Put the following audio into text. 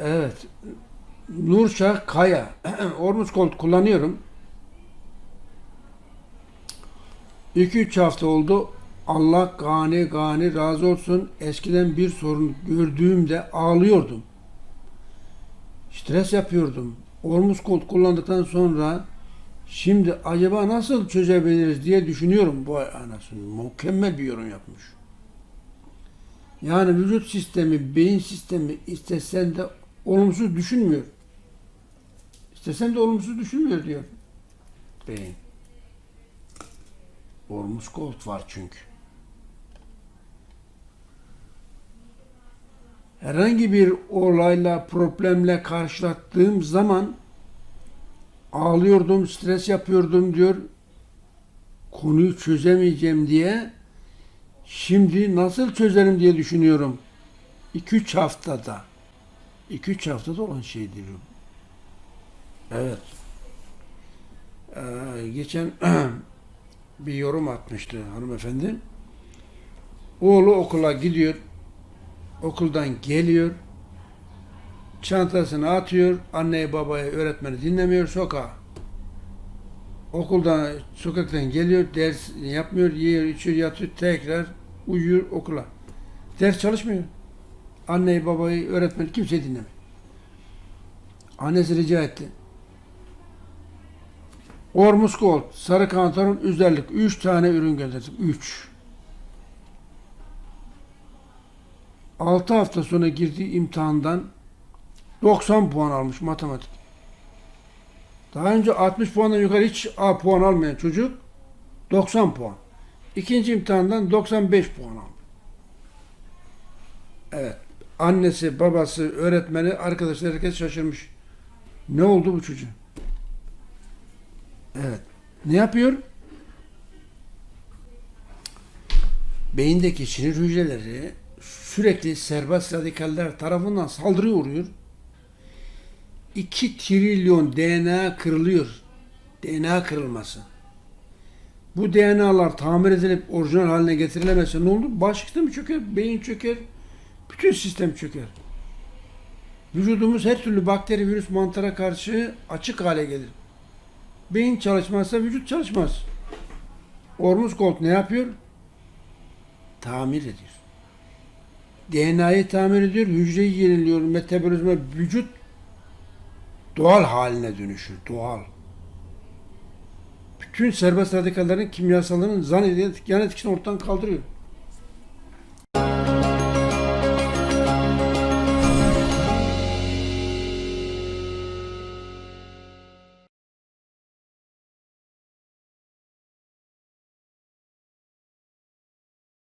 Evet. Nurşah Kaya. Ormuz Gold kullanıyorum. 2-3 hafta oldu. Allah gani gani razı olsun. Eskiden bir sorun gördüğümde ağlıyordum. Stres yapıyordum. Ormuz Gold kullandıktan sonra şimdi acaba nasıl çözebiliriz diye düşünüyorum bu anasını. Mükemmel bir yorum yapmış. Yani vücut sistemi, beyin sistemi istesen de olumsuz düşünmüyor. İstesen de olumsuz düşünmüyor diyor. Beyin. Ormus Gold var çünkü. Herhangi bir olayla, problemle karşılaştığım zaman ağlıyordum, stres yapıyordum diyor. Konuyu çözemeyeceğim diye Şimdi nasıl çözerim diye düşünüyorum. 2-3 haftada. 2-3 haftada olan şey diyorum. Evet. Ee, geçen bir yorum atmıştı hanımefendi. Oğlu okula gidiyor. Okuldan geliyor. Çantasını atıyor. Anneyi babayı öğretmeni dinlemiyor sokağa. Okuldan, sokaktan geliyor, ders yapmıyor, yiyor, içiyor, yatıyor, tekrar uyuyor okula. Ders çalışmıyor. Anneyi, babayı, öğretmeni kimse dinlemiyor. Annesi rica etti. Ormus Gold, sarı kantaron, üzerlik. Üç tane ürün gönderdik. Üç. Altı hafta sonra girdiği imtihandan 90 puan almış matematik. Daha önce 60 puandan yukarı hiç A puan almayan çocuk 90 puan. İkinci imtihandan 95 puan aldı. Evet. Annesi, babası, öğretmeni, arkadaşlar herkes şaşırmış. Ne oldu bu çocuğun? Evet. Ne yapıyor? Beyindeki sinir hücreleri sürekli serbest radikaller tarafından saldırıya uğruyor. 2 trilyon DNA kırılıyor. DNA kırılması. Bu DNA'lar tamir edilip orijinal haline getirilemezse ne olur? Bağışıklık mı çöker? Beyin çöker. Bütün sistem çöker. Vücudumuz her türlü bakteri, virüs, mantara karşı açık hale gelir. Beyin çalışmazsa vücut çalışmaz. Ormuz Gold ne yapıyor? Tamir ediyor. DNA'yı tamir ediyor, hücreyi yeniliyor, metabolizma, vücut doğal haline dönüşür. Doğal. Bütün serbest radikallerin kimyasalının zan yan etkisini ortadan kaldırıyor.